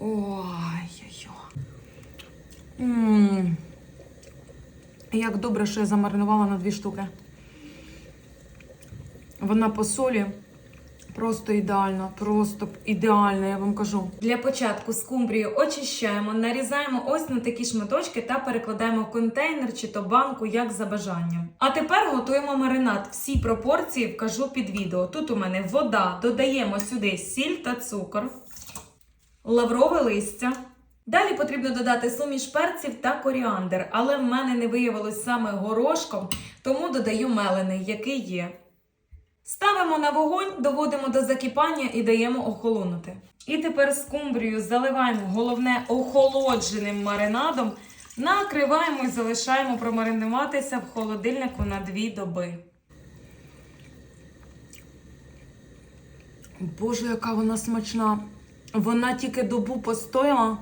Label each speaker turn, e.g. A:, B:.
A: Ой-ой-ой. Як добре, що я замаринувала на дві штуки. Вона по солі просто ідеальна, просто ідеальна, я вам кажу.
B: Для початку скумбрію очищаємо, нарізаємо ось на такі шматочки та перекладаємо в контейнер чи то банку, як за бажанням. А тепер готуємо маринад. Всі пропорції вкажу під відео. Тут у мене вода, додаємо сюди сіль та цукор, лаврове листя. Далі потрібно додати суміш перців та коріандр, але в мене не виявилось саме горошком, тому додаю мелений, який є. Ставимо на вогонь, доводимо до закипання і даємо охолонути. І тепер скумбрію заливаємо головне охолодженим маринадом, накриваємо і залишаємо промаринуватися в холодильнику на 2 доби.
A: Боже, яка вона смачна. Вона тільки добу постояла.